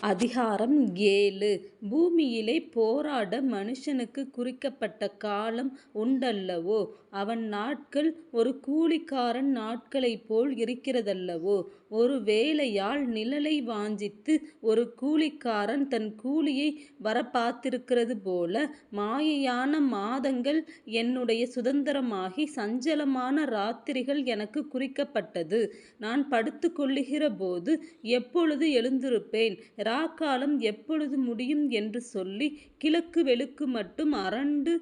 அதிகாரம் ஏழு பூமியிலே போராட மனுஷனுக்குக் குறிக்கப்பட்ட காலம் உண்டல்லவோ? அவன் நாட்கள் ஒரு கூலிக்காரன் நாட்களைப்போல் இருக்கிறதல்லவோ? ஒரு வேலையாள் நிழலை வாஞ்சித்து ஒரு கூலிக்காரன் தன் கூலியை வரப்பார்த்திருக்கிறதுபோல மாயையான மாதங்கள் என்னுடைய சுதந்தரமாகி சஞ்சலமான இராத்திரிகள் எனக்குக் குறிக்கப்பட்டது. நான் படுத்துக்கொள்ளுகிறபோது எப்பொழுது எழுந்திருப்பேன்? ராக்காலம் எப்பொழுது முடியும்? என்று சொல்லி கிழக்கு வெளுக்கு மட்டும் அரண்டு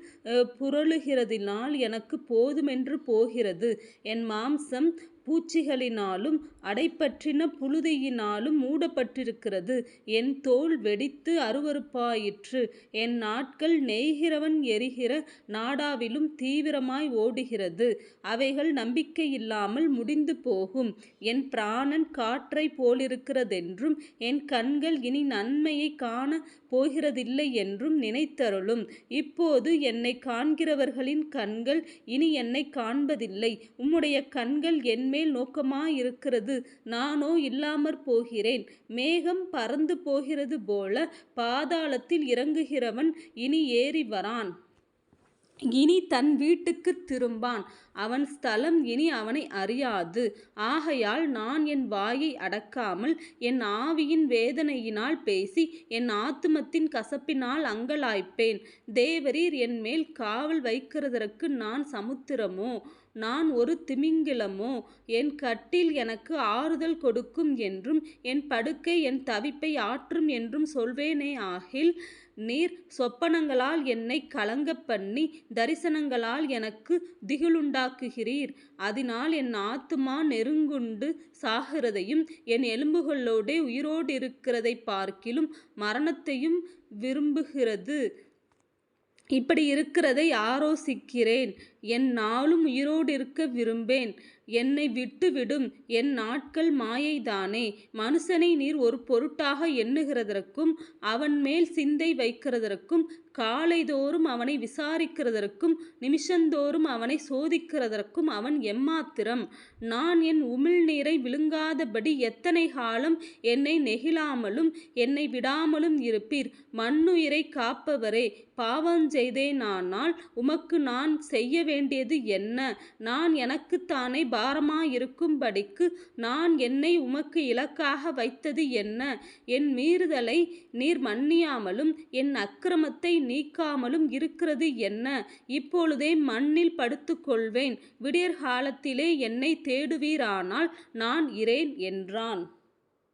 புரளுகிறதினால் எனக்கு போதுமென்று போகிறது. என் மாம்சம் பூச்சிகளினாலும் அடைபற்றின புழுதியினாலும் மூடப்பட்டிருக்கிறது. என் தோல் வெடித்து அருவருப்பாயிற்று. என் நாட்கள் நெய்கிறவன் எரிகிற நாடாவிலும் தீவிரமாய் ஓடுகிறது. அவைகள் நம்பிக்கையில்லாமல் முடிந்து போகும் என் பிராணன் காற்றைப் போலிருக்கிறதென்றும் என் கண்கள் இனி நன்மையைக் காணப் போகிறதில்லையென்றும் நினைத்தருளும். இப்போது என்னை காண்கிறவர்களின் கண்கள் இனி என்னை காண்பதில்லை. உம்முடைய கண்கள் என்மேல் மேல் நோக்கமாயிருக்கிறது நானோ இல்லாமற் போகிறேன் மேகம் பறந்து போகிறது போல பாதாளத்தில் இறங்குகிறவன் இனி ஏறி வரான் இனி தன் வீட்டுக்குத் திரும்பான். அவன் ஸ்தலம் இனி அவனை அறியாது. ஆகையால் நான் என் வாயை அடக்காமல் என் ஆவியின் வேதனையினால் பேசி என் ஆத்துமத்தின் கசப்பினால் அங்கலாய்ப்பேன். தேவரீர் என் மேல் காவல் வைக்கிறதற்கு நான் சமுத்திரமோ? நான் ஒரு திமிங்கிலமோ? என் கட்டில் எனக்கு ஆறுதல் கொடுக்கும் என்றும் என் படுக்கை என் தவிப்பை ஆற்றும் என்றும் சொல்வேனே ஆகில் நீர் சொப்பனங்களால் என்னைக் கலங்கப்பண்ணி தரிசனங்களால் எனக்கு திகிலுண்டாக்குகிறீர். அதனால் என் ஆத்துமா நெருங்குண்டு சாகிறதையும் என் எலும்புகளோடே உயிரோடு இருக்கிறதை பார்க்கிலும் மரணத்தையும் விரும்புகிறது. இப்படி இப்படியிருக்கிறதை ஆலோசிக்கிறேன் உயிரோடு உயிரோடிருக்க விரும்பேன். என்னை விட்டுவிடும் என் நாட்கள் மாயைதானே. மனுஷனை நீர் ஒரு பொருட்டாக எண்ணுகிறதற்கும் அவன் மேல் சிந்தை வைக்கிறதற்கும் காலைதோறும் அவனை விசாரிக்கிறதற்கும் நிமிஷந்தோறும் அவனை சோதிக்கிறதற்கும் அவன் எம்மாத்திரம்? நான் என் உமிழ்நீரை விழுங்காதபடி எத்தனை காலம் என்னை நெகிழாமலும் என்னை விடாமலும் இருப்பீர்? மண்ணுயிரை காப்பவரே பாவஞ்செய்தேனானால் உமக்கு நான் செய்ய வேண்டியது என்ன? நான் எனக்குத்தானே பாரமாயிருக்கும்படிக்கு நான் என்னை உமக்கு இலக்காக வைத்தது என்ன? என் மீறுதலை நீர் மன்னியாமலும் என் அக்கிரமத்தை நீக்காமலும் இருக்கிறது என்ன? இப்பொழுதே மண்ணில் படுத்துக்கொள்வேன் விடியற்காலத்திலே என்னை தேடுவீரானால் நான் இரேன் என்றான்.